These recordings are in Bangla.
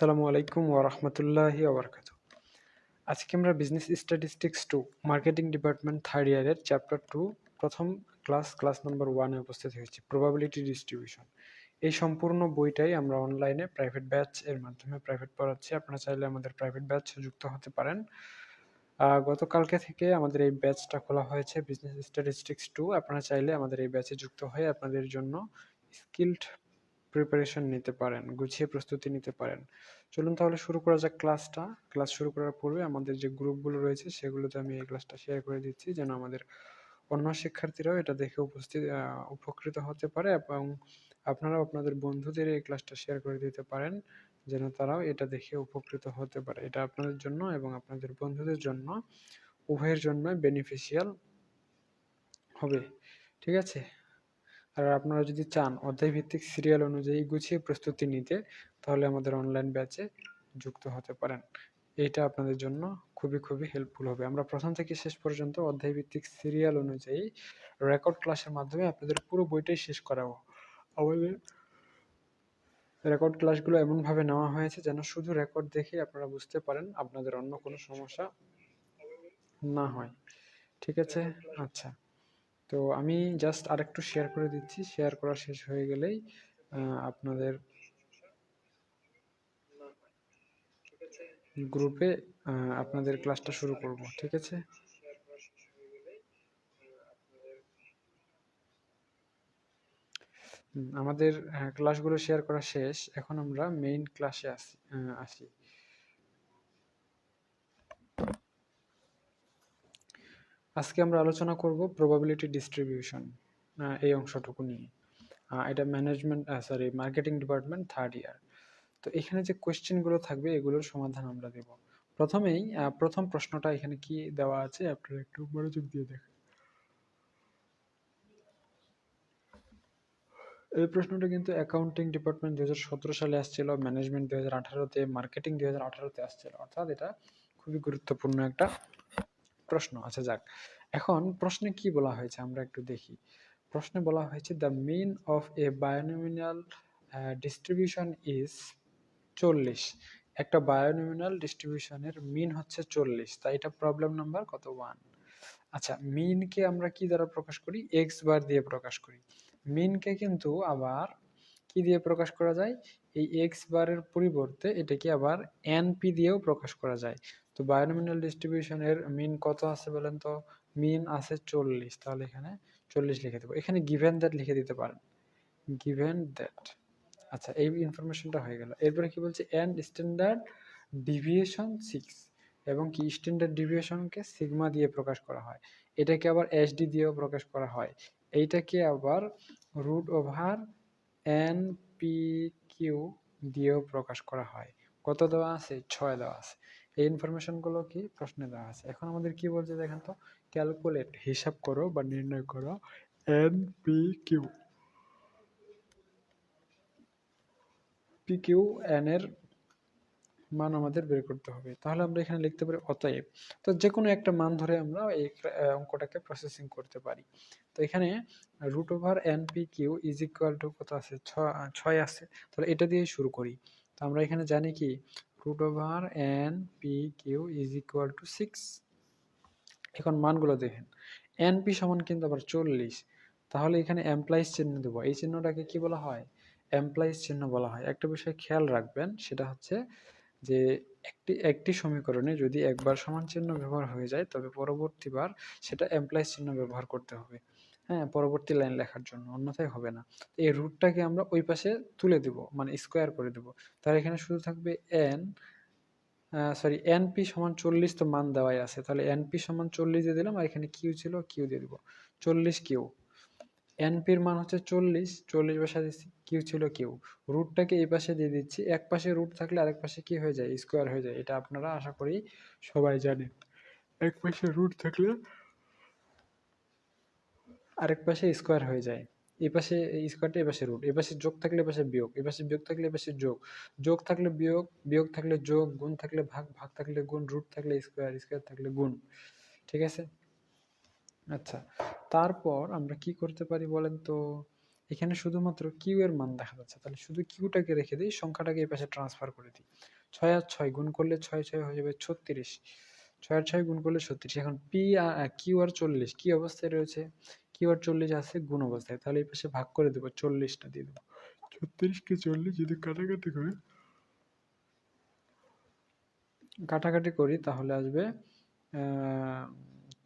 আসসালামু আলাইকুম ওরহমতুল্লাহি ওবরকাত আজকে আমরা business statistics two marketing department third ইয়ারের চ্যাপ্টার টু প্রথম ক্লাস ক্লাস নম্বর ওয়ানে উপস্থিত হয়েছি প্রবাবিলিটি ডিস্ট্রিবিউশন এই সম্পূর্ণ বইটাই আমরা অনলাইনে প্রাইভেট ব্যাচ এর মাধ্যমে প্রাইভেট পড়াচ্ছি। আপনারা চাইলে আমাদের প্রাইভেট ব্যাচ যুক্ত হতে পারেন। গতকালকে থেকে আমাদের এই ব্যাচটা খোলা হয়েছে বিজনেস স্ট্যাটিস্টিক্স টু আপনারা চাইলে আমাদের এই ব্যাচে যুক্ত হয়ে আপনাদের জন্য স্কিল্ড প্রিপারেশন নিতে পারেন, গুছিয়ে প্রস্তুতি নিতে পারেন। চলুন তাহলে শুরু করা যাক ক্লাসটা ক্লাস শুরু করার পূর্বে আমাদের যে গ্রুপগুলো রয়েছে, সেগুলোতে আমি এই ক্লাসটা শেয়ার করে দিচ্ছি, যেন আমাদের অন্য শিক্ষার্থীরাও এটা দেখে উপস্থিত উপকৃত হতে পারে এবং আপনারাও আপনাদের বন্ধুদের এই ক্লাসটা শেয়ার করে দিতে পারেন, যেন তারাও এটা দেখে উপকৃত হতে পারে। এটা আপনাদের জন্য এবং আপনাদের বন্ধুদের জন্য, উভয়ের জন্য বেনিফিশিয়াল হবে। ঠিক আছে? আর আপনারা যদি চান অধ্যায় ভিত্তিক সিরিয়াল অনুযায়ী গুছিয়ে প্রস্তুতি নিতে, তাহলে আমাদের অনলাইন ব্যাচে যুক্ত হতে পারেন। এইটা আপনাদের জন্য খুবই খুবই হেল্পফুল হবে। আমরা প্রথম থেকে শেষ পর্যন্ত অধ্যায় ভিত্তিক সিরিয়াল অনুযায়ী রেকর্ড ক্লাসের মাধ্যমে আপনাদের পুরো বইটাই শেষ করাবো। আমাদের রেকর্ড ক্লাসগুলো এমনভাবে নেওয়া হয়েছে যেন শুধু রেকর্ড দেখে আপনারা বুঝতে পারেন আপনাদের অন্য কোনো সমস্যা না হয়। ঠিক আছে? আচ্ছা। তো আমি জাস্ট আরেকটু শেয়ার করে দিচ্ছি। শেয়ার করা শেষ হয়ে গেলেই আপনাদের গ্রুপে আপনাদের ক্লাসটা শুরু করব, ঠিক আছে? আমাদের ক্লাসগুলো শেয়ার করা শেষ। এখন আমরা মেইন ক্লাসে আসি আসি। আজকে আমরা আলোচনা করব প্রবাবিলিটি ডিস্ট্রিবিউশন এই অংশটুকু নিয়ে। এটা management sorry marketing department third year তো এখানে যে কোয়েশ্চেনগুলো থাকবে, এগুলোর সমাধান আমরা দেব। প্রথমেই প্রথম প্রশ্নটা এখানে কি দেওয়া আছে? আপনারা একটু মনোযোগ দিয়ে দেখেন। এই প্রশ্নটা কিন্তু অ্যাকাউন্টিং ডিপার্টমেন্ট হাজার সতেরো সালে আসছিল ম্যানেজমেন্ট দু হাজার আঠারোতে মার্কেটিং দু হাজার আঠারোতে আসছিল। অর্থাৎ এটা খুবই গুরুত্বপূর্ণ একটা প্রশ্ন আচ্ছা যাক। এখন প্রশ্নে কি বলা হয়েছে আমরা একটু দেখি। প্রশ্নে বলা হয়েছে the mean of a binomial distribution is চল্লিশ। একটা বায়োনোমিনাল ডিস্ট্রিবিউশনের মিন হচ্ছে চল্লিশ। তাই এটা প্রবলেম নাম্বার কত? ওয়ান আচ্ছা মিনকে আমরা কি দ্বারা প্রকাশ করি? এক্স বার দিয়ে প্রকাশ করি। মিনকে কিন্তু আবার কি দিয়ে প্রকাশ করা যায়? এই এক্স বারের পরিবর্তে এটাকে আবার এনপি দিয়েও প্রকাশ করা যায়। তো বায়োনমিনাল ডিস্ট্রিবিউশনের মিন কত আছে বলেন তো? মিন আছে চল্লিশ, তাহলে এখানে চল্লিশ লিখে দেবো। এখানে গিভেন দ্যাট লিখে দিতে পারেন। গিভেন দ্যাট আচ্ছা এই ইনফরমেশনটা হয়ে গেল। এরপরে কি বলছে? এন স্ট্যান্ডার্ড ডিভিয়েশন সিক্স এবং কি স্ট্যান্ডার্ড ডিভিয়েশনকে সিগমা দিয়ে প্রকাশ করা হয়। এটাকে আবার এসডি দিয়েও প্রকাশ করা হয়। এইটাকে আবার root over N P Q দিয়েও প্রকাশ করা হয়। কত দেওয়া আছে? ছয় দেওয়া আছে। এই ইনফরমেশনগুলো কি প্রশ্নে দেওয়া আছে। এখন আমাদের কি বলছে দেখেন তো ক্যালকুলেট হিসাব করো বা নির্ণয় করো N P Q P Q N এর মান আমাদের বের করতে হবে। তাহলে আমরা এখানে লিখতে পারি অতএব। তো যে কোনো একটা মান ধরে আমরা এই অঙ্কটাকে প্রসেসিং করতে পারি। তো এখানে root over N P Q is equal to কত আছে? ছয় আছে। তাহলে এটা দিয়ে শুরু করি। তো আমরা এখানে জানি কি root over N P Q is equal to six এখন মানগুলো দেখেন। এন পি সমান কিন্তু আবার চল্লিশ। তাহলে এখানে এমপ্লাইজ চিহ্ন দেবো। এই চিহ্নটাকে কি বলা হয়? এমপ্লাইজ চিহ্ন বলা হয়। একটা বিষয় খেয়াল রাখবেন, সেটা হচ্ছে যে একটি একটি সমীকরণে যদি একবার সমান চিহ্ন ব্যবহার হয়ে যায়, তবে পরবর্তীবার সেটা এমপ্লাইজ চিহ্ন ব্যবহার করতে হবে। হ্যাঁ পরবর্তী লাইন লেখার জন্য, অন্যথায় হবে না। এই রুটটাকে আমরা ওই পাশে তুলে দেব মানে স্কোয়ার করে দেব। তাহলে এখানে শুধু থাকবে এন সরি এন পি সমান চল্লিশ তো মান দেওয়াই আছে। তাহলে এন পি সমান চল্লিশ দিয়ে দিলাম, আর এখানে কিউ ছিল কিউ দিয়ে দিব। চল্লিশ কিউ এনপির মান হচ্ছে চল্লিশ চল্লিশ বসা দিচ্ছি কিউ ছিল কিউ রুটটাকে এই পাশে দিয়ে দিচ্ছি, এক পাশে রুট থাকলে আরেক পাশে কি হয়ে যায়? স্কোয়ার হয়ে যায়। এটা আপনারা আশা করি সবাই জানেন। এক পাশে রুট থাকলে আরেক পাশে স্কোয়ার হয়ে যায়। এই পাশে স্কোয়ারটা এই পাশে রুট এই পাশে যোগ থাকলে এ পাশে বিয়োগ এই পাশে বিয়োগ থাকলে এ পাশে যোগ যোগ থাকলে বিয়োগ বিয়োগ থাকলে যোগ, গুণ থাকলে ভাগ ভাগ থাকলে গুণ রুট থাকলে স্কোয়ার স্কোয়ার থাকলে গুণ, ঠিক আছে? আচ্ছা তারপর আমরা কি করতে পারি বলেন তো? এখানে শুধুমাত্র কিউ এর মান দেখা যাচ্ছে। তাহলে শুধু কিউটাকে রেখে দিই, সংখ্যাটাকে এই পাশে ট্রান্সফার করে দিই। ছয় আর ছয় গুণ করলে ছয় ছয় হয়ে যাবে ছত্রিশ। ছয় আর ছয় গুণ করলে ছত্রিশ। এখন পি আর কিউ আর চল্লিশ, কি অবস্থায় রয়েছে? কিউ আর চল্লিশ আছে গুণ অবস্থায়। তাহলে এই পাশে ভাগ করে দেবো চল্লিশটা দিয়ে দেবো। ছত্রিশকে চল্লিশ? যদি কাটাকাটি করে? কাটাকাটি করি তাহলে আসবে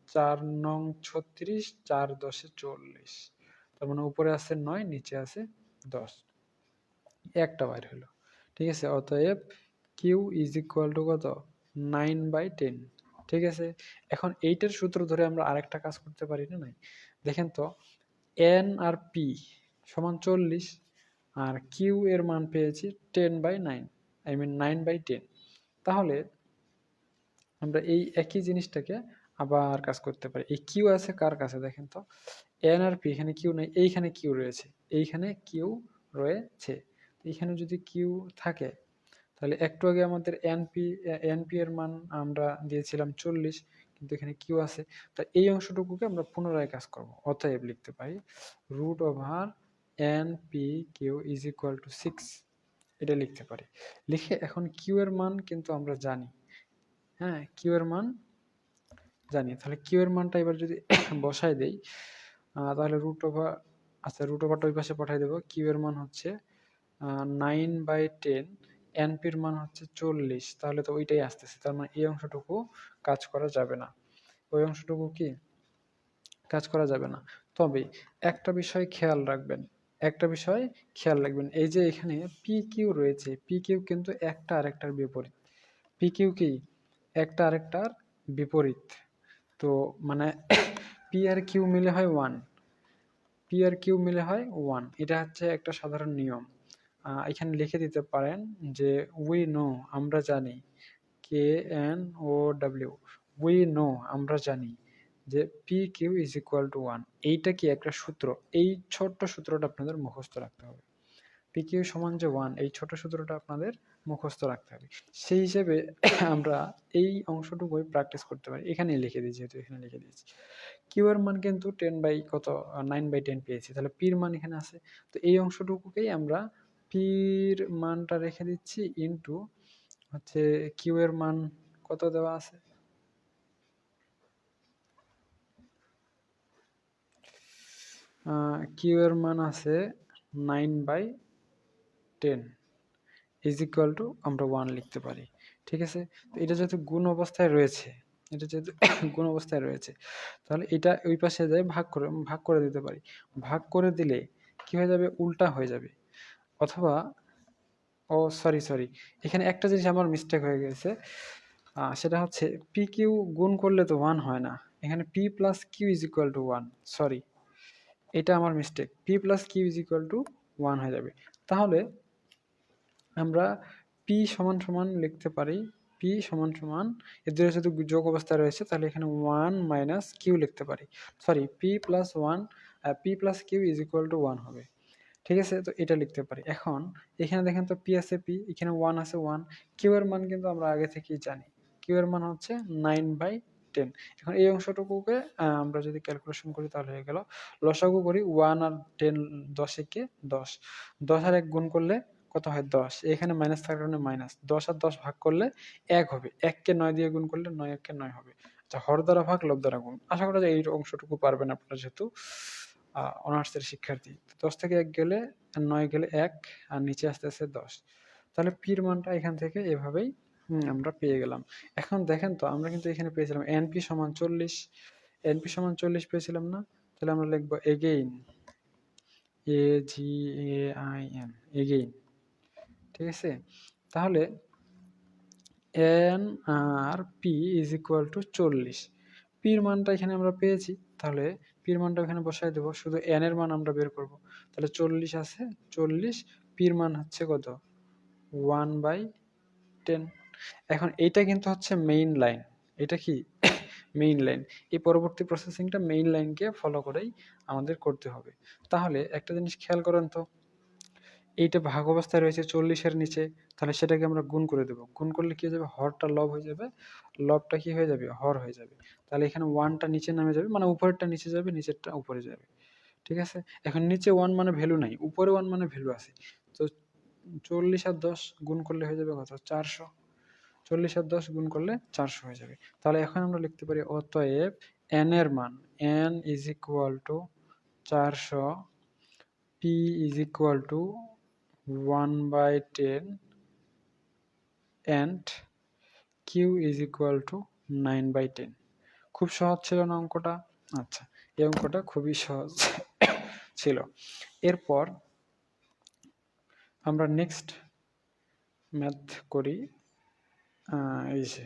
চার নং ছত্রিশ চার দশে চল্লিশ। তার মানে উপরে আছে নয় নিচে আছে দশ। একটা বাইর হলো। ঠিক আছে? অতএব কিউ ইজ ইকুয়াল টু কত? নাইন বাই টেন ঠিক আছে? এখন এইটার সূত্র ধরে আমরা আরেকটা কাজ করতে পারি না নাই? দেখেন তো এন আর পি সমান চল্লিশ, আর কিউ এর মান পেয়েছি ten by nine I mean nine by ten তাহলে আমরা এই একই জিনিসটাকে আবার কাজ করতে পারি। এই কিউ আছে কার কাছে দেখেন তো? এন আর পি এখানে কিউ নেই, এইখানে কিউ রয়েছে, এইখানে কিউ রয়েছে। এইখানে যদি কিউ থাকে, তাহলে একটু আগে আমাদের এনপি এনপি এর মান আমরা দিয়েছিলাম চল্লিশ কিন্তু এখানে কিউ আছে। তা এই অংশটুকুকে আমরা পুনরায় কাজ করব। অতএব লিখতে পারি root over N P Q is equal to six এটা লিখতে পারি। লিখে এখন কিউ এর মান কিন্তু আমরা জানি। হ্যাঁ কিউ এর মান জানি। তাহলে কিউ এর মানটা এবার যদি বসাই দেই তাহলে রুট ওভার আচ্ছা রুট ওভারটা ওই পাশে পাঠিয়ে দেবো। কিউ এর মান হচ্ছে নাইন বাই টেন এনপির মান হচ্ছে চল্লিশ, তাহলে তো ওইটাই আসতেছে, তার মানে এই অংশটুকু কাজ করা যাবে না। ওই অংশটুকু কি? কাজ করা যাবে না। তবে একটা বিষয় খেয়াল রাখবেন, একটা বিষয় খেয়াল রাখবেন, এই যে এখানে পি কিউ রয়েছে পি কিউ কিন্তু একটা আরেকটার বিপরীত। পি কিউ কি? একটা আরেকটার বিপরীত। তো মানে পি আর কিউ মিলে হয় ওয়ান পি আর কিউ মিলে হয় ওয়ান এটা হচ্ছে একটা সাধারণ নিয়ম। এখানে লিখে দিতে পারেন যে উই নো আমরা জানি। K N O W we know আমরা জানি। যে P Q is equal to one এইটা কি একটা সূত্র? এই ছোট্ট সূত্রটা আপনাদের মুখস্থ রাখতে হবে। পি কিউ সমান যে ওয়ান এই ছোট সূত্রটা আপনাদের মুখস্থ রাখতে হবে। সেই হিসেবে আমরা এই অংশটুকুই প্র্যাকটিস করতে পারি। এখানে লিখে দিই, যেহেতু এখানে লিখে দিয়েছি। কিউ এর মান কিন্তু টেন বাই কত নাইন বাই টেন পেয়েছি। তাহলে পির মান এখানে আছে। তো এই অংশটুকুকেই আমরা পির মানটা রেখে দিচ্ছি ইনটু হচ্ছে কিউ এর মান কত দেওয়া আছে? কিউ এর মান আছে nine by ten is equal to আমরা ওয়ান লিখতে পারি, ঠিক আছে? তো এটা যেহেতু গুণ অবস্থায় রয়েছে, এটা যেহেতু গুণ অবস্থায় রয়েছে, তাহলে এটা ওই পাশে যায় ভাগ করে ভাগ করে দিতে পারি। ভাগ করে দিলে কি হয়ে যাবে? উল্টা হয়ে যাবে। অথবা, ও, সরি সরি। এখানে একটা জিনিস আমার মিস্টেক হয়ে গেছে। সেটা হচ্ছে পি কিউ গুণ করলে তো ওয়ান হয় না। এখানে P plus Q is equal to one sorry এটা আমার mistake P plus Q is equal to one হয়ে যাবে। তাহলে, আমরা পি সমান সমান লিখতে পারি পি সমান সমান এদের যদি যোগ অবস্থায় রয়েছে, তাহলে এখানে ওয়ান মাইনাস কিউ লিখতে পারি। Sorry P plus one P plus Q is equal to one হবে। ঠিক আছে? তো এটা লিখতে পারি। এখন এখানে দেখেন তো পি আছে পি এখানে ওয়ান আছে ওয়ান কিউ এর মান কিন্তু আমরা আগে থেকেই জানি। কিউ এর মান হচ্ছে নাইন বাই টেন এখন এই অংশটুকুকে আমরা যদি ক্যালকুলেশন করি তাহলে হয়ে গেল। লসাগু করি ওয়ান আর টেন দশে কে দশ। দশ আর এক গুণ করলে কত হয়? দশ। এখানে মাইনাস থাকার কারণে মাইনাস দশ আর দশ ভাগ করলে এক হবে। এককে নয় দিয়ে গুণ করলে নয় এককে নয় হবে। আচ্ছা হর দ্বারা ভাগ লব দ্বারা গুণ। আশা করা যায় এই অংশটুকু পারবেন আপনারা যেহেতু। অনার্সের শিক্ষার্থী। দশ থেকে এক গেলে নয় গেলে এক, আর নিচে আসতে আসতে দশ। তাহলে পির মানটা এখান থেকে এভাবেই আমরা পেয়ে গেলাম। এখন দেখেন তো, আমরা কিন্তু এখানে পেয়েছিলাম এনপি সমান চল্লিশ। এনপি সমান চল্লিশ পেয়েছিলাম না? তাহলে আমরা লিখব again. A G A I N, again. ঠিক আছে? তাহলে N R P is equal to চল্লিশ। পির মানটা এখানে আমরা পেয়েছি। তাহলে পির মানটা এখানে বসাই দেবো। শুধু এন এর মান আমরা বের করব। তাহলে চল্লিশ আছে, চল্লিশ, পির মান হচ্ছে কত? ওয়ান বাই টেন এখন এইটা কিন্তু হচ্ছে মেইন লাইন এটা কি? মেইন লাইন এই পরবর্তী প্রসেসিংটা মেইন লাইনকে ফলো করেই আমাদের করতে হবে। তাহলে একটা জিনিস খেয়াল করেন তো এইটা ভাগ অবস্থায় রয়েছে চল্লিশের নিচে, তাহলে সেটাকে আমরা গুণ করে দেবো। গুণ করলে কি হয়ে যাবে? হরটা লব হয়ে যাবে। লবটা কি হয়ে যাবে? হর হয়ে যাবে। তাহলে এখানে ওয়ানটা নিচে নামে যাবে মানে উপরেরটা নিচে যাবে, নিচেরটা উপরে যাবে। ঠিক আছে? এখন নিচে ওয়ান মানে ভ্যালু নাই, উপরে ওয়ান মানে ভ্যালু আছে। তো চল্লিশ আর দশ গুণ করলে হয়ে যাবে কত? চারশো। চল্লিশ আর দশ গুণ করলে চারশো হয়ে যাবে। তাহলে এখন আমরা লিখতে পারি, অতএব এন এর মান এন ইজ ইকুয়াল টু চারশো P is equal to one by ten and Q is equal to nine by ten খুব সহজ ছিল না অঙ্কটা? আচ্ছা এই অঙ্কটা খুবই সহজ ছিল। এরপর আমরা নেক্সট ম্যাথ করি। এই যে,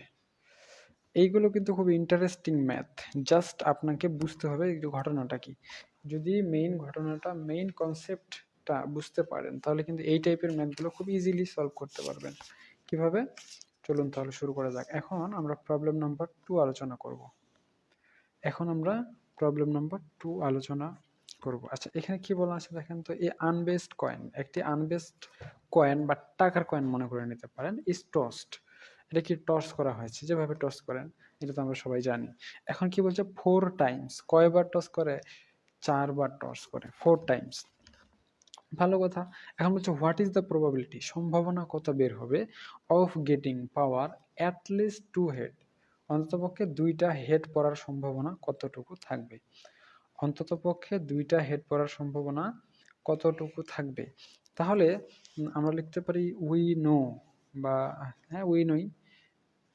এইগুলো কিন্তু খুব ইন্টারেস্টিং ম্যাথ জাস্ট আপনাকে বুঝতে হবে ঘটনাটা কি। যদি মেইন ঘটনাটা মেইন কনসেপ্টটা বুঝতে পারেন, তাহলে কিন্তু এই টাইপের ম্যাথগুলো খুব ইজিলি সলভ করতে পারবেন। কীভাবে? চলুন তাহলে শুরু করা যাক। এখন আমরা প্রবলেম নাম্বার টু আলোচনা করব। এখন আমরা প্রবলেম নাম্বার টু আলোচনা করব। আচ্ছা এখানে কি বলা আছে দেখেন তো? এই আনবেসড কয়েন একটি আনবেসড কয়েন বা টাকার কয়েন মনে করে নিতে পারেন ইজ টস্ট এটা কি টস করা হয়েছে? যেভাবে টস করেন, এটা তো আমরা সবাই জানি। এখন কি বলছে? ফোর টাইমস কয়বার টস করে? চারবার টস করে। ফোর টাইমস ভালো কথা। এখন বলছে হোয়াট ইজ দ্য প্রবাবিলিটি সম্ভাবনা কত বের হবে? Of getting power at least two head অন্ততপক্ষে দুইটা হেড পড়ার সম্ভাবনা কতটুকু থাকবে? অন্ততপক্ষে দুইটা হেড পড়ার সম্ভাবনা কতটুকু থাকবে? তাহলে আমরা লিখতে পারি উই নো বা হ্যাঁ উই নই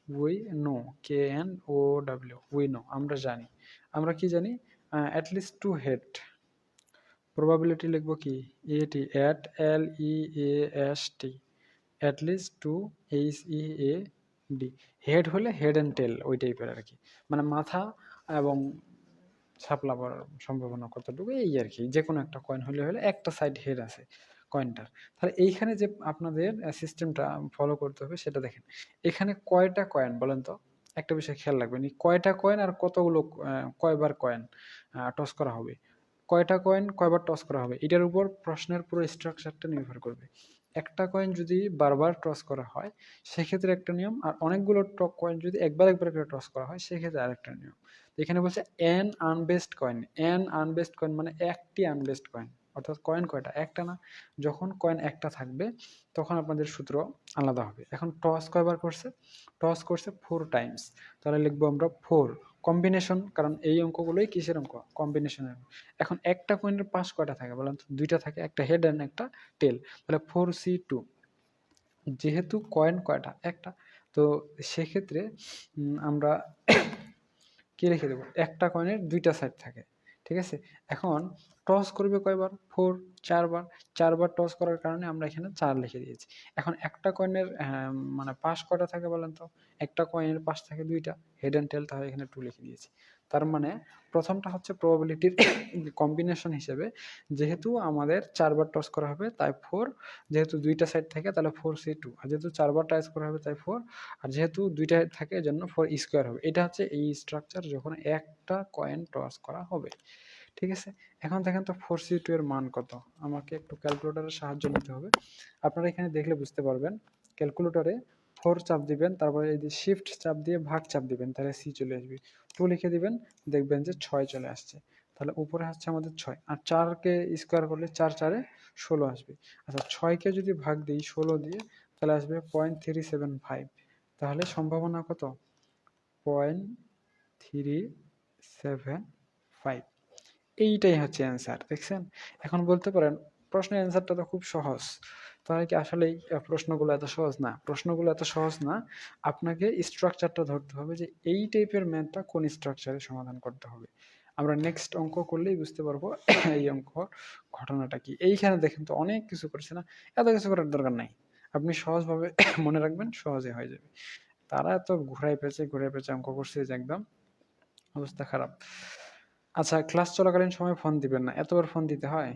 we know K N O W we know আমরা জানি। আমরা কি জানি? অ্যাটলিস্ট টু হেড প্রবাবিলিটি লিখব কি? এটি at L E A S T at least two H E A D head হলে হেড অ্যান্ড টেল ওই টাইপের আর কি। মানে মাথা এবং ছাপলা পড়ার সম্ভাবনা কতটুকু, এই আর কি। যে কোনো একটা কয়েন হলে হলে একটা সাইড হেড আছে কয়েনটার তাহলে এইখানে যে আপনাদের সিস্টেমটা ফলো করতে হবে সেটা দেখেন। এখানে কয়টা কয়েন বলেন তো? একটা বিষয় খেয়াল রাখবেন কয়টা কয়েন আর কতগুলো কয়বার কয়েন টস করা হবে? কয়টা কয়েন কয়বার টস করা হবে? এটার উপর প্রশ্নের পুরো স্ট্রাকচারটা নির্ভর করবে। একটা কয়েন যদি বারবার টস করা হয়, সেক্ষেত্রে একটা নিয়ম, আর অনেকগুলো টক কয়েন যদি একবার একবার করে টস করা হয়, সেক্ষেত্রে আরেকটা নিয়ম। এখানে বলছে N unbiased coin N unbiased coin মানে একটি আনবেস্ট কয়েন অর্থাৎ কয়েন কয়টা? একটা না। যখন কয়েন একটা থাকবে, তখন আপনাদের সূত্র আলাদা হবে। এখন টস কয়বার করছে? টস করছে ফোর টাইমস তাহলে লিখব আমরা ফোর কম্বিনেশন কারণ এই অঙ্কগুলোই কিসের অঙ্ক? কম্বিনেশনের এখন একটা কয়েনের পাশ কয়টা থাকে বলেন তো? দুইটা থাকে, একটা হেড অ্যান্ড একটা টেল তাহলে ফোর সি টু যেহেতু কয়েন কয়টা? একটা। তো সেক্ষেত্রে আমরা কী রেখে দেবো? একটা কয়েনের দুইটা সাইড থাকে। ঠিক আছে? এখন টস করবে কয়বার? ফোর চারবার। চারবার টস করার কারণে আমরা এখানে চার লিখে দিয়েছি। এখন একটা কয়েনের মানে পাশ কটা থাকে বলেন তো? একটা কয়েনের পাশ থাকে দুইটা। হেড অ্যান্ড টেল তাহলে এখানে টু লিখে দিয়েছি। তার মানে প্রথমটা হচ্ছে প্রবাবিলিটির কম্বিনেশন হিসেবে। যেহেতু আমাদের চারবার টস করা হবে, তাই ফোর যেহেতু দুইটা সাইড থাকে, তাহলে ফোর সি টু আর যেহেতু চারবার টস করা হবে, তাই ফোর আর যেহেতু দুইটা থাকে, এজন্য ফোর স্কোয়ার হবে। এটা হচ্ছে এই স্ট্রাকচার যখন একটা কয়েন টস করা হবে। ঠিক আছে? এখন দেখেন তো ফোর সি টু এর মান কত? আমাকে একটু ক্যালকুলেটারের সাহায্য নিতে হবে। আপনারা এখানে দেখলে বুঝতে পারবেন। ক্যালকুলেটরে ফোর চাপ দিবেন, তারপরে এই শিফট চাপ দিয়ে ভাগ চাপ দিবেন, তাহলে সি চলে আসবে। টু লিখে দিবেন, দেখবেন যে ছয় চলে আসছে। তাহলে উপরে আসছে আমাদের ছয়, আর চারকে স্কোয়ার করলে চার চারে ষোলো আসবে। আচ্ছা ছয়কে যদি ভাগ দিই, ষোলো দিয়ে, তাহলে আসবে পয়েন্ট থ্রি সেভেন ফাইভ তাহলে সম্ভাবনা কত? পয়েন্ট থ্রি সেভেন ফাইভ এইটাই হচ্ছে অ্যান্সার দেখছেন? এখন বলতে পারেন, প্রশ্নের অ্যান্সারটা তো খুব সহজ। তাহলে কি আসলেই প্রশ্নগুলো এত সহজ না। প্রশ্নগুলো এত সহজ না, আপনাকে স্ট্রাকচারটা ধরতে হবে যে এই টাইপের ম্যাথটা কোন স্ট্রাকচারে সমাধান করতে হবে। আমরা নেক্সট অঙ্ক করলেই বুঝতে পারব এই অঙ্ক ঘটনাটা কি। এইখানে দেখেন তো অনেক কিছু করছে না, এত কিছু করার দরকার নাই। আপনি সহজভাবে মনে রাখবেন, সহজে হয়ে যাবে। তারা এত ঘুরাই পেঁচে ঘুরাই পেঁচে অঙ্ক করছে যে একদম অবস্থা খারাপ। আচ্ছা ক্লাস চলাকালীন সময় ফোন দিবেন না, এতবার ফোন দিতে হয়?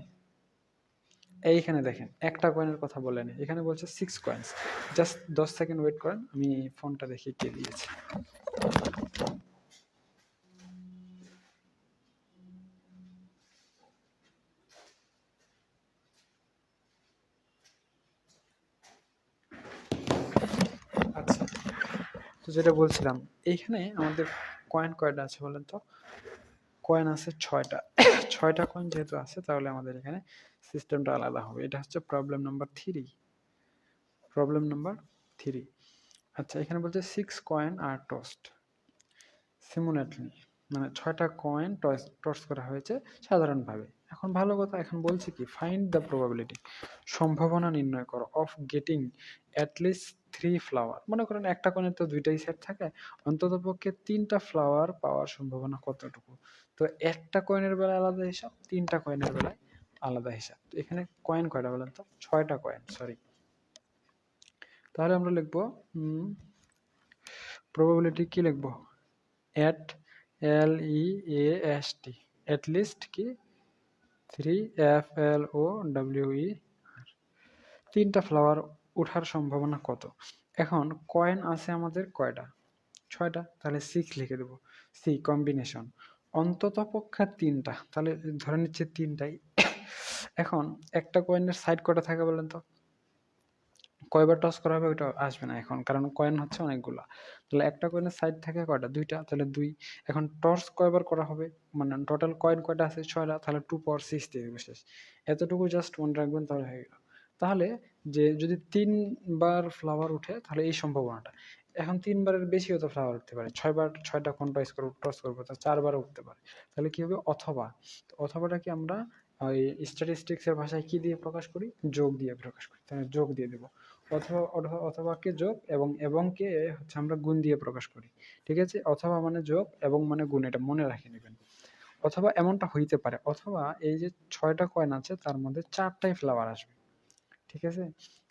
এইখানে দেখেন, একটা কয়েনের কথা বলেন। এখানে বলছে সিক্স কয়েন্স জাস্ট দশ সেকেন্ড ওয়েট করেন, আমি ফোনটা দেখে কে দিয়েছি। আচ্ছা তো যেটা বলছিলাম, এইখানে আমাদের কয়েন কয়টা আছে বলেন তো? কয়েন আছে ছয়টা। ছয়টা কয়েন যেহেতু আছে, তাহলে আমাদের এখানে সিস্টেমটা আলাদা হবে। এটা হচ্ছে problem number three problem number three আচ্ছা এখানে বলছে সিক্স কয়েন আর টস্ট সিমুলেটলি মানে ছয়টা কয়েন টস করা হয়েছে সাধারণভাবে। এখন ভালো কথা, এখন বলছে কি ফাইন্ড দ্য প্রবাবিলিটি সম্ভাবনা নির্ণয় করো of getting at least three flower মনে করেন একটা কয়েনের তো দুইটাই সেট থাকে অন্তত পক্ষে তিনটা ফ্লাওয়ার পাওয়ার সম্ভাবনা কতটুকু? তো একটা কয়েনের বেলায় আলাদা হিসাব, তিনটা কয়েনের বেলায় আলাদা হিসাব। তো এখানে কয়েন কয়টা বলেন তো? ছয়টা কয়েন সরি তাহলে আমরা লিখব প্রবাবিলিটি কি লিখব? At L E A S T at least কি? Three F L O W E R তিনটা ফ্লাওয়ার ওঠার সম্ভাবনা কত? এখন কয়েন আছে আমাদের কয়টা? ছয়টা। তাহলে সিক্স লিখে দেবো। সি কম্বিনেশন অন্তত পক্ষে তিনটা। তাহলে ধরে নিচ্ছে তিনটাই। এখন একটা কয়েনের সাইড কটা থাকে বলেন তো? কয়বার টস করা হবে ওইটা আসবে না এখন, কারণ কয়েন হচ্ছে অনেকগুলা। তাহলে একটা কয়েনের সাইড থাকে কয়টা? দুইটা, তাহলে দুই। এখন টস কয়বার করা হবে? মানে টোটাল কয়েন কয়টা আছে? ছয়টা, তাহলে টু পাওয়ার সিক্স দিয়ে দেবে শেষ। এতটুকু জাস্ট মনে রাখবেন তাহলে হয়ে গেল। তাহলে যে যদি তিনবার ফ্লাওয়ার উঠে, তাহলে এই সম্ভাবনাটা। এখন তিনবারের বেশি হতো ফ্লাওয়ার উঠতে পারে। ছয়বার, ছয়টা কোন টস করব টস করব, তা চারবার উঠতে পারে। তাহলে কি হবে? অথবা। অথবাটা কি আমরা ওই স্ট্যাটিস্টিক্সের ভাষায় কি দিয়ে প্রকাশ করি? যোগ দিয়ে প্রকাশ করি। তাহলে যোগ দিয়ে দেবো। অথবা অথবা কে যোগ এবং এবং কে হচ্ছে আমরা গুণ দিয়ে প্রকাশ করি। ঠিক আছে? অথবা মানে যোগ এবং মানে গুণ, এটা মনে রাখে নেবেন। অথবা এমনটা হইতে পারে। অথবা এই যে ছয়টা কয়েন আছে, তার মধ্যে চারটাই ফ্লাওয়ার আসবে। ঠিক আছে?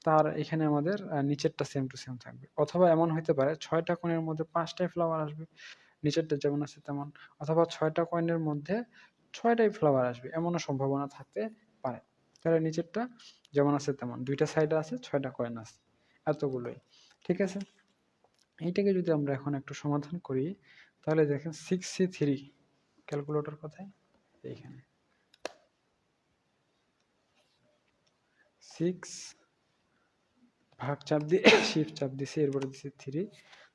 তার এখানে আমাদের নিচেরটা সেম টু সেম থাকবে। অথবা এমন হইতে পারে, ছয়টা কয়েনের মধ্যে পাঁচটাই ফ্লাওয়ার আসবে, নিচেরটা যেমন আছে তেমন। অথবা ছয়টা কয়েনের মধ্যে ছয়টাই ফ্লাওয়ার আসবে, এমনও সম্ভাবনা থাকতে পারে। তাহলে নিচেরটা যেমন আছে তেমন, দুইটা সাইডে আছে, ছয়টা কয়েন আছে, এতগুলোই। ঠিক আছে? এইটাকে যদি আমরা এখন একটু সমাধান করি, তাহলে দেখেন সিক্স সি থ্রি ক্যালকুলেটর কোথায়? এইখানে। সিক্স ভাগ চাপ দিয়ে শিফট চাপ দিছি এরপরে দিছি থ্রি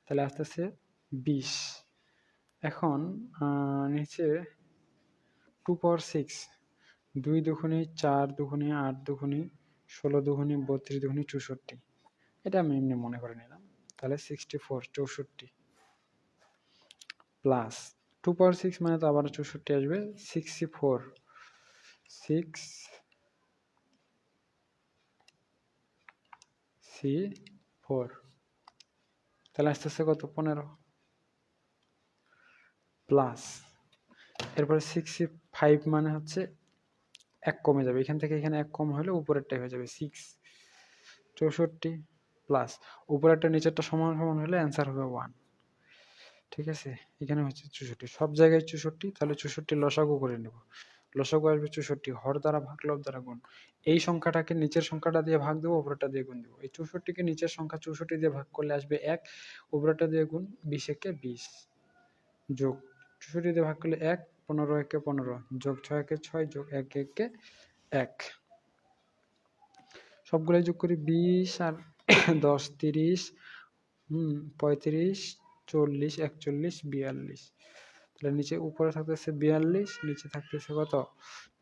তাহলে আস্তে আস্তে বিশ। এখন নিচে টু পাওয়ার সিক্স দুই দুখুনি চার দুখুনি আট দুখুনি ষোলো দুখুনি বত্রিশ দুখুনি চৌষট্টি। এটা আমি এমনি মনে করে নিলাম, তাহলে সিক্সটি ফোর চৌষট্টি। প্লাস টু পাওয়ার সিক্স মানে তো আবার চৌষট্টি আসবে sixty four six C four তাহলে আস্তে আস্তে কত? পনেরো। প্লাস এরপরে সিক্সটি ফাইভ মানে হচ্ছে এক কমে যাবে। এখান থেকে এখানে এক কম হলে উপরেরটাই হয়ে যাবে সিক্স চৌষট্টি প্লাস উপরেরটা নিচেরটা সমান সমান হলে অ্যান্সার হবে ওয়ান ঠিক আছে? এখানে হচ্ছে চৌষট্টি। সব জায়গায় চৌষট্টি, তাহলে চৌষট্টি লসাগু করে নেব। লসাগু আসবে চৌষট্টি, হর দ্বারা ভাগ, লব দ্বারা গুণ। এই সংখ্যাটাকে নিচের সংখ্যাটা দিয়ে ভাগ দেবো উপরেটা দিয়ে গুণ দেবো। এই চৌষট্টিকে নিচের সংখ্যা চৌষট্টি দিয়ে ভাগ করলে আসবে এক উপরেটা দিয়ে গুণ বিশ একে বিশ। যোগ চৌষট্টি দিয়ে ভাগ করলে এক, পনেরো একে পনেরো। যোগ ছয় একে ছয়, যোগ এক একে এক। সবগুলাই যোগ করি বিশ আর দশ, তিরিশ, হুম, পঁয়ত্রিশ, চল্লিশ, একচল্লিশ, বিয়াল্লিশ। তাহলে নিচে উপরে থাকতেছে বিয়াল্লিশ, নিচে থাকতেছে কত?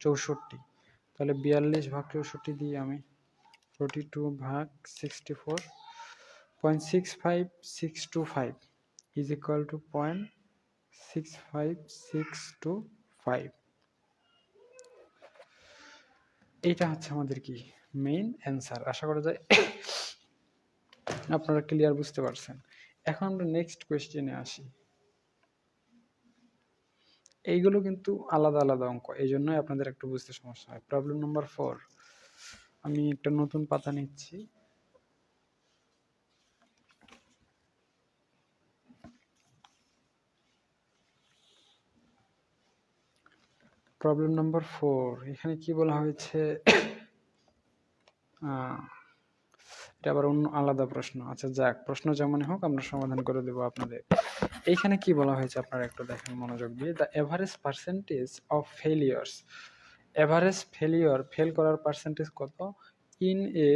চৌষট্টি। তাহলে বিয়াল্লিশ ভাগ চৌষট্টি দিই আমি ফোরটি টু ভাগ sixty four point six five six two five is equal to point six five six two five এইটা হচ্ছে আমাদের কি? মেইন অ্যান্সার আশা করা যায় আপনারা ক্লিয়ার বুঝতে পারছেন। এখন আমরা নেক্সট কোয়েশ্চেনে আসি। এইগুলো কিন্তু আলাদা আলাদা অঙ্ক। এই জন্যই আপনাদের একটু বুঝতে সমস্যা হয়। প্রবলেম নাম্বার ফোর আমি একটা নতুন পাতা নিচ্ছি। প্রবলেম নাম্বার ফোর এখানে কি বলা হয়েছে? এটা আবার অন্য আলাদা প্রশ্ন। আচ্ছা যাক, প্রশ্ন যেমনই হোক, আমরা সমাধান করে দেবো আপনাদের। এইখানে কি বলা হয়েছে? আপনারা একটু দেখেন মনোযোগ দিয়ে। The average percentage of failures average failure fail করার পার্সেন্টেজ কত? ইন এ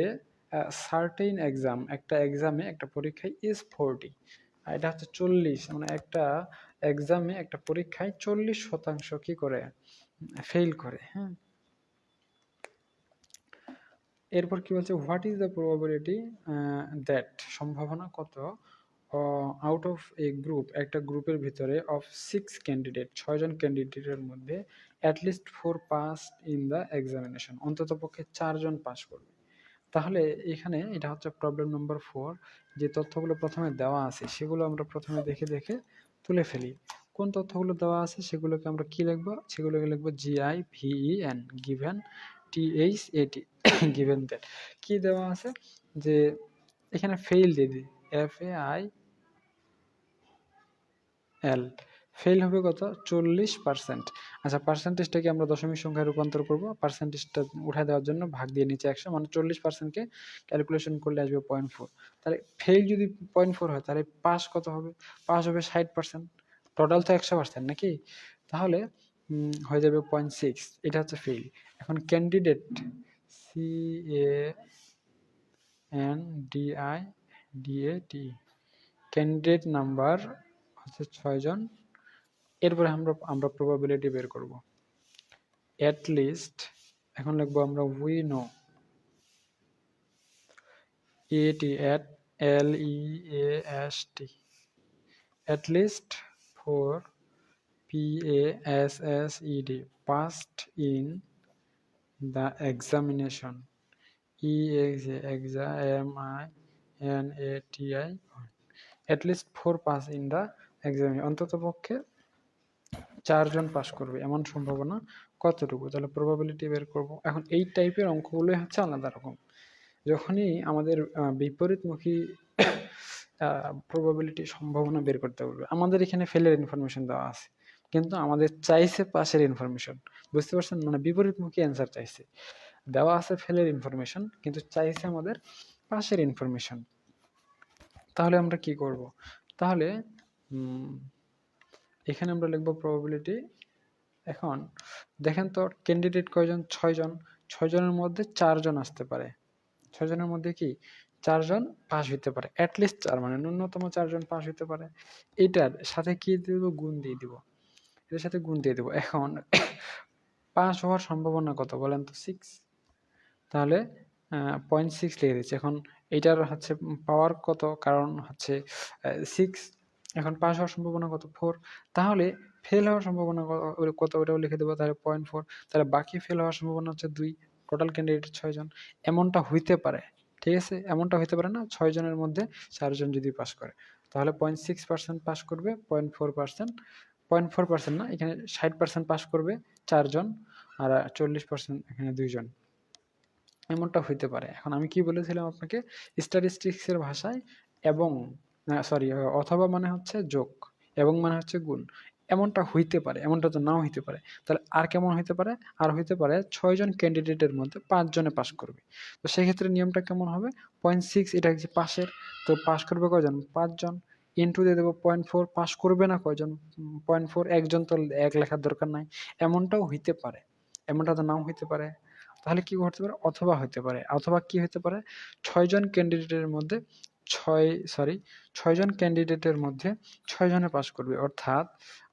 সার্টেইন এক্সাম একটা এক্সামে একটা পরীক্ষায় ইজ ফোরটি এটা হচ্ছে চল্লিশ মানে একটা এক্সামে একটা পরীক্ষায় চল্লিশ শতাংশ কী করে? ফেল করে হ্যাঁ? এরপর কি বলছে what is the probability that সম্ভাবনা কত? আউট অফ এ গ্রুপ একটা গ্রুপের ভিতরে অফ সিক্স ক্যান্ডিডেট ছয়জন ক্যান্ডিডেটের মধ্যে at least four pass in the examination অন্তত পক্ষে চারজন পাস করবে। তাহলে এখানে এটা হচ্ছে প্রবলেম নম্বর ফোর যে তথ্যগুলো প্রথমে দেওয়া আছে, সেগুলো আমরা প্রথমে দেখে দেখে তুলে ফেলি। কোন তথ্যগুলো দেওয়া আছে, সেগুলোকে আমরা কি লিখব? সেগুলোকে লিখব G I V E given T H A T given that কি দেওয়া আছে? যে এখানে ফেইল দিয়ে দিই। F A I L fail হবে কত? চল্লিশ পার্সেন্ট আচ্ছা পার্সেন্টেজটাকে আমরা দশমিক সংখ্যায় রূপান্তর করব? পার্সেন্টেজটা উঠা দেওয়ার জন্য ভাগ দিয়ে নিচে একশো মানে চল্লিশ পার্সেন্টকে ক্যালকুলেশন করলে আসবে পয়েন্ট ফোর তাহলে ফেল যদি পয়েন্ট ফোর হয়, তাহলে পাস কত হবে? পাস হবে ষাট পার্সেন্ট টোটাল তো একশো পার্সেন্ট নাকি? তাহলে হয়ে যাবে পয়েন্ট সিক্স এটা হচ্ছে ফেল এখন candidate C A N D I D A T candidate number হচ্ছে ছয়জন এরপরে আমরা আমরা প্রবাবিলিটি বের করব। অ্যাট লিস্ট এখন লিখব আমরা we know A T at L E A S T at least four P A S S E D passed in the examination E X M I N A T I at least four pass in the examination অন্তত চারজন পাস করবে, এমন সম্ভাবনা কতটুকু? তাহলে প্রবাবিলিটি বের করব। এখন এই টাইপের অঙ্কগুলোই হচ্ছে আলাদা রকম। যখনই আমাদের বিপরীতমুখী প্রবাবিলিটি সম্ভাবনা বের করতে বলবে, আমাদের এখানে ফেলের ইনফরমেশন দেওয়া আছে। কিন্তু আমাদের চাইছে পাশের ইনফরমেশন বুঝতে পারছেন? মানে বিপরীতমুখী অ্যান্সার চাইছে। দেওয়া আছে ফেলের ইনফরমেশন কিন্তু চাইছে আমাদের পাশের ইনফরমেশন তাহলে আমরা কি করব? তাহলে এখানে আমরা লিখব প্রবাবিলিটি এখন, দেখেন তো ক্যান্ডিডেট কয়জন? ছয়জন। ছয়জনের মধ্যে চারজন আসতে পারে। ছয়জনের মধ্যে কি? চারজন পাস হইতে পারে। অ্যাটলিস্ট চার মানে ন্যূনতম চারজন পাস হইতে পারে। এটার সাথে কি দিব? গুণ দিয়ে দিব। এটার সাথে গুণ দিয়ে দেবো। এখন পাস হওয়ার সম্ভাবনা কত বলেন তো? সিক্স তাহলে পয়েন্ট সিক্স লিখে দিচ্ছি। এখন এইটার হচ্ছে পাওয়ার কত? কারণ হচ্ছে সিক্স এখন পাস হওয়ার সম্ভাবনা কত? ফোর তাহলে ফেল হওয়ার সম্ভাবনা কত? ওটাও লিখে দেবো, তাহলে পয়েন্ট ফোর তাহলে বাকি ফেল হওয়ার সম্ভাবনা হচ্ছে দুই। টোটাল ক্যান্ডিডেট ছয়জন এমনটা হইতে পারে, ঠিক আছে? এমনটা হইতে পারে না ছয়জনের মধ্যে চারজন যদি পাস করে। তাহলে পয়েন্ট সিক্স পার্সেন্ট পাস করবে point four percent point four percent না, এখানে ষাট পার্সেন্ট পাস করবে চারজন আর চল্লিশ পার্সেন্ট এখানে দুইজন। এমনটা হইতে পারে। এখন আমি কি বলেছিলাম আপনাকে? স্ট্যাটিস্টিক্সের ভাষায় এবং সরি অথবা মানে হচ্ছে যোগ এবং মানে হচ্ছে গুণ। এমনটা হইতে পারে, এমনটা তো নাও হইতে পারে। তাহলে আর কেমন হইতে পারে? আর হইতে পারে ছয়জন ক্যান্ডিডেটের মধ্যে পাঁচজনে পাস করবে। তো সেক্ষেত্রে নিয়মটা কেমন হবে? পয়েন্ট সিক্স এটা হচ্ছে পাশের। তো পাস করবে কয়জন? পাঁচজন। ইন্টু দিয়ে দেবো পয়েন্ট ফোর পাস করবে না কয়জন? পয়েন্ট ফোর একজন তো এক লেখার দরকার নাই। এমনটাও হইতে পারে, এমনটা তো নাও হইতে পারে। তাহলে কি করতে পারে? অথবা হইতে পারে। অথবা কি হইতে পারে? ছয়জন ক্যান্ডিডেটের মধ্যে ছয় সরি ছয়জন ক্যান্ডিডেটের মধ্যে ছয়জনে পাস করবে। অর্থাৎ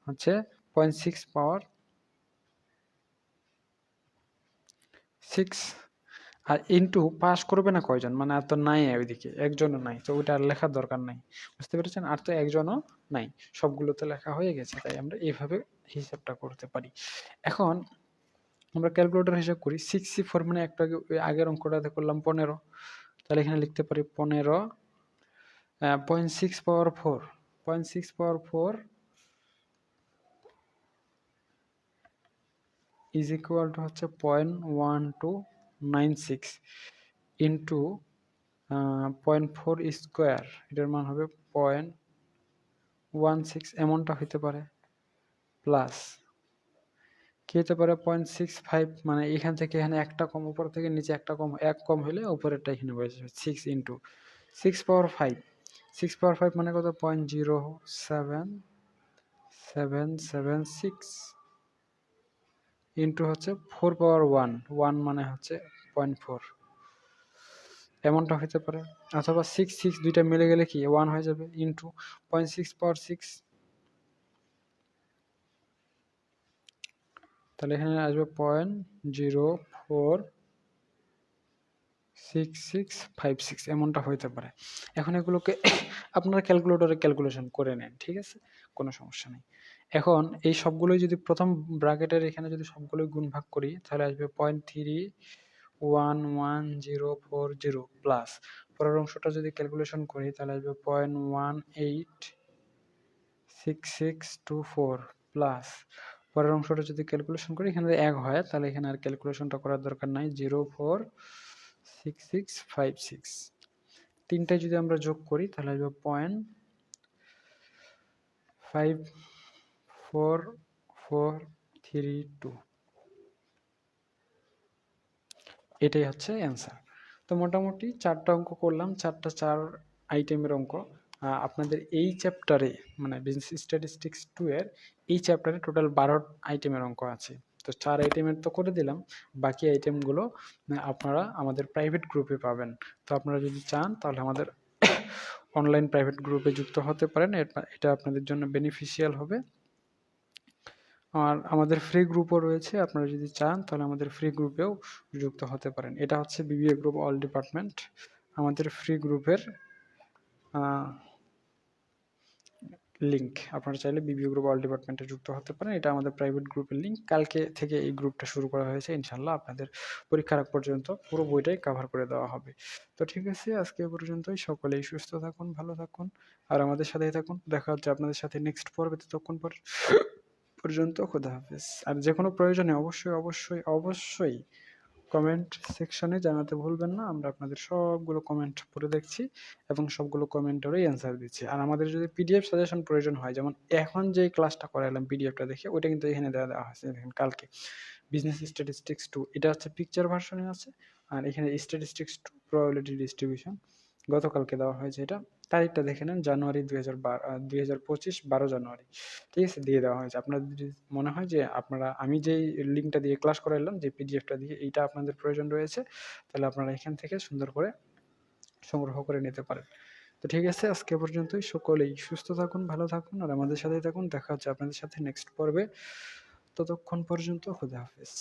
হচ্ছে পয়েন্ট সিক্স পাওয়ার সিক্স আর ইন্টু পাস করবে না কয়জন? মানে আর তো নাই ওইদিকে, একজনও নাই, তো ওইটা আর লেখার দরকার নাই। বুঝতে পেরেছেন? আর তো একজনও নাই, সবগুলোতে লেখা হয়ে গেছে, তাই আমরা এইভাবে হিসাবটা করতে পারি। এখন আমরা ক্যালকুলেটর হিসাব করি সিক্স সি ফোর মানে একটা আগের অঙ্কটাতে করলাম পনেরো, তাহলে এখানে লিখতে পারি পনেরো point six power four point six power four is equal to হচ্ছে point one two nine six into point four square এটার মান হবে পয়েন্ট ওয়ান সিক্স এমনটা হইতে পারে প্লাস কি হতে পারে পয়েন্ট সিক্স ফাইভ মানে এখান থেকে এখানে একটা কম, উপর থেকে নিচে একটা কম, এক কম হলে উপরেরটা এখানে বসে যাবে six into six power five six power five মানে কত? Point zero seven seven seven six into হচ্ছে ফোর পাওয়ার ওয়ান ওয়ান মানে হচ্ছে পয়েন্ট ফোর। এমনটা হতে পারে। অথবা সিক্স সিক্স দুইটা মিলে গেলে কি? ওয়ান হয়ে যাবে into point six power six. তাহলে এখানে আসবে point zero four six six five six, এমনটা হইতে পারে। এখন এগুলোকে আপনারা ক্যালকুলেটরে ক্যালকুলেশন করে নেন, ঠিক আছে? কোনো সমস্যা নেই। এখন এই সবগুলোই যদি প্রথম ব্র্যাকেটের এখানে যদি সবগুলোই গুণ ভাগ করি, তাহলে আসবে point three one one zero four zero plus পরের অংশটা যদি ক্যালকুলেশন করি, তাহলে আসবে point one eight six six two four plus পরের অংশটা যদি ক্যালকুলেশন করি, এখানে এক হয়, তাহলে এখানে আর ক্যালকুলেশনটা করার দরকার নাই zero four six six five six তিনটায় যদি আমরা যোগ করি, তাহলে আসবে point five four four, three, two. এটাই হচ্ছে অ্যান্সার। তো মোটামুটি চারটা অঙ্ক করলাম, চারটা চার আইটেমের অঙ্ক। আপনাদের এই চ্যাপ্টারে মানে বিজনেস স্ট্যাটিস্টিক্স টু এর, এই চ্যাপ্টারে টোটাল বারো আইটেমের অঙ্ক আছে। তো চার আইটেমের তো করে দিলাম, বাকি আইটেমগুলো আপনারা আমাদের প্রাইভেট গ্রুপে পাবেন। তো আপনারা যদি চান, তাহলে আমাদের অনলাইন প্রাইভেট গ্রুপে যুক্ত হতে পারেন। এটা- আপনাদের জন্য বেনিফিশিয়াল হবে। আর আমাদের ফ্রি গ্রুপও রয়েছে, আপনারা যদি চান তাহলে আমাদের ফ্রি গ্রুপেও যুক্ত হতে পারেন। এটা হচ্ছে বিবিএ গ্রুপ অল ডিপার্টমেন্ট আমাদের ফ্রি গ্রুপের লিংক আপনারা চাইলে বিবিএ গ্রুপ অল ডিপার্টমেন্টে যুক্ত হতে পারেন। এটা আমাদের প্রাইভেট গ্রুপের লিঙ্ক কালকে থেকে এই গ্রুপটা শুরু করা হয়েছে ইনশাল্লাহ আপনাদের পরীক্ষার পর্যন্ত পুরো বইটাই কভার করে দেওয়া হবে। তো ঠিক আছে, আজকে পর্যন্তই। সকলেই সুস্থ থাকুন, ভালো থাকুন, আর আমাদের সাথেই থাকুন। দেখা হচ্ছে আপনাদের সাথে নেক্সট পর্বে, ততক্ষণ পর। পর্যন্ত খোদা হাফেজ। আর যে কোনো প্রয়োজনে অবশ্যই অবশ্যই অবশ্যই কমেন্ট সেকশনে জানাতে ভুলবেন না। আমরা আপনাদের সবগুলো কমেন্ট পড়ে দেখছি এবং সবগুলো কমেন্টেরই অ্যান্সার দিচ্ছি। আর আমাদের যদি পিডিএফ সাজেশন প্রয়োজন হয়, যেমন এখন যে ক্লাসটা করালাম পিডিএফটা দেখে, ওইটা কিন্তু এখানে দেওয়া দেওয়া হয়েছে দেখেন কালকে। বিজনেস স্ট্যাটিস্টিক্স টু এটা হচ্ছে পিকচার ভার্সনে আছে। আর এখানে স্ট্যাটিস্টিক্স টু প্রবাবিলিটি ডিস্ট্রিবিউশন গতকালকে দেওয়া হয়েছে এটা। তারিখটা দেখে নেন, জানুয়ারি দুই হাজার দুই হাজার পঁচিশ, বারো জানুয়ারি। ঠিক আছে? দিয়ে দেওয়া হয়েছে। আপনাদের যদি মনে হয় যে আপনারা, আমি যেই লিঙ্কটা দিয়ে ক্লাস করাইলাম, যে পিডিএফটা দিয়ে এইটা আপনাদের প্রয়োজন রয়েছে, তাহলে আপনারা এখান থেকে সুন্দর করে সংগ্রহ করে নিতে পারেন। তো ঠিক আছে, আজকে পর্যন্তই। সকলেই সুস্থ থাকুন, ভালো থাকুন, আর আমাদের সাথেই থাকুন। দেখা হচ্ছে আপনাদের সাথে নেক্সট পর্বে। ততক্ষণ পর্যন্ত খুদা হাফেজ।